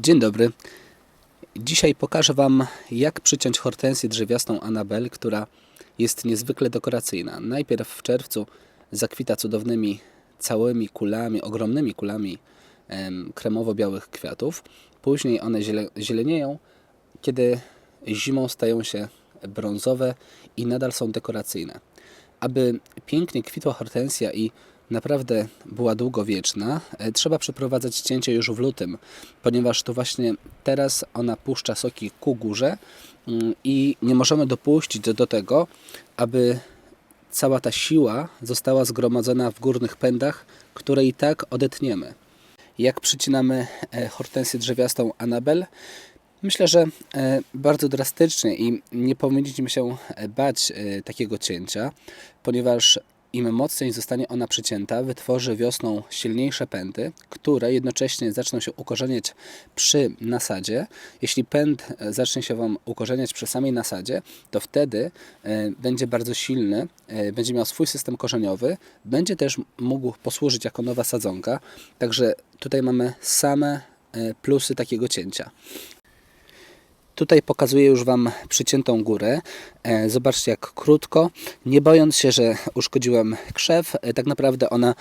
Dzień dobry. Dzisiaj pokażę Wam, jak przyciąć hortensję drzewiastą Anabel, która jest niezwykle dekoracyjna. Najpierw w czerwcu zakwita cudownymi całymi kulami, ogromnymi kulami em, kremowo-białych kwiatów. Później one ziele, zielenieją, kiedy zimą stają się brązowe i nadal są dekoracyjne. Aby pięknie kwitła hortensja i naprawdę była długowieczna, e, trzeba przeprowadzać cięcie już w lutym, ponieważ to właśnie teraz ona puszcza soki ku górze mm, i nie możemy dopuścić do tego, aby cała ta siła została zgromadzona w górnych pędach, które i tak odetniemy. Jak przycinamy e, hortensję drzewiastą Anabel? Myślę, że e, bardzo drastycznie i nie powinniśmy się bać takiego cięcia, ponieważ im mocniej zostanie ona przycięta, wytworzy wiosną silniejsze pędy, które jednocześnie zaczną się ukorzeniać przy nasadzie. Jeśli pęd e, zacznie się Wam ukorzeniać przy samej nasadzie, to wtedy e, będzie bardzo silny, e, będzie miał swój system korzeniowy, będzie też mógł posłużyć jako nowa sadzonka. Także tutaj mamy same plusy takiego cięcia. Tutaj pokazuję już Wam przyciętą górę. E, Zobaczcie jak krótko, nie bojąc się, że uszkodziłem krzew. e, Tak naprawdę ona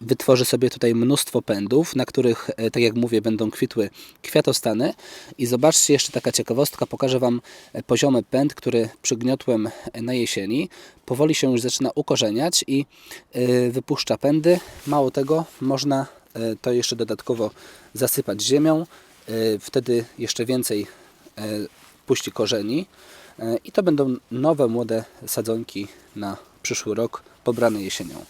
wytworzy sobie tutaj mnóstwo pędów, na których, e, tak jak mówię, będą kwitły kwiatostany. I zobaczcie jeszcze taka ciekawostka, pokażę Wam poziomy pęd, który przygniotłem na jesieni. Powoli się już zaczyna ukorzeniać i wypuszcza pędy. Mało tego, można to jeszcze dodatkowo zasypać ziemią. Wtedy jeszcze więcej puści korzeni e, i to będą nowe, młode sadzonki na przyszły rok, pobrane jesienią.